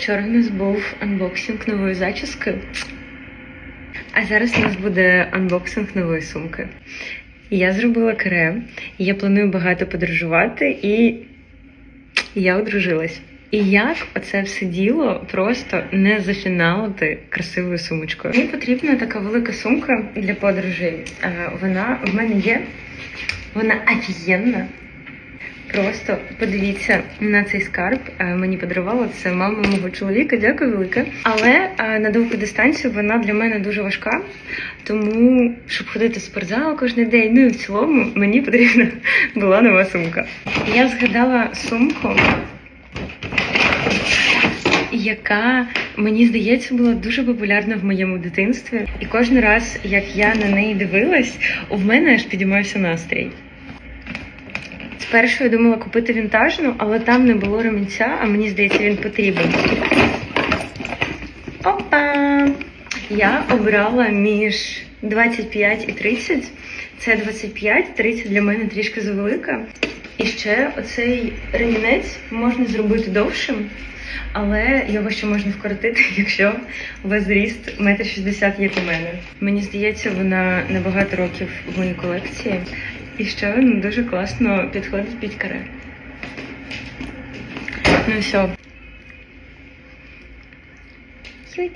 Вчора у нас був анбоксинг нової зачіски, а зараз у нас буде анбоксинг нової сумки. Я зробила каре, я планую багато подорожувати, і я одружилась. І як оце все діло просто не зафіналити красивою сумочкою. Мені потрібна така велика сумка для подорожей. Е, Вона в мене є, вона офігенна. Просто подивіться на цей скарб. Е, Мені подарувала це мама мого чоловіка. Дякую велике. Але е, на довгу дистанцію вона для мене дуже важка. Тому, щоб ходити в спортзал кожен день, ну і в цілому мені потрібна була нова сумка. Я згадала сумку, яка мені здається була дуже популярна в моєму дитинстві. І кожен раз, як я на неї дивилась, у мене аж підіймався настрій. Спершу я думала купити вінтажну, але там не було ремінця, а мені здається, він потрібен. Опа! Я обрала між 25 і 30. Це 25, 30 для мене трішки завелика. І ще оцей ремінець можна зробити довшим, але його ще можна вкоротити, якщо у вас зріст 1,60 м, як у мене. Мені здається, вона на багато років в моїй колекції. І ще він дуже класно підходить під каре. Ну все. Суть.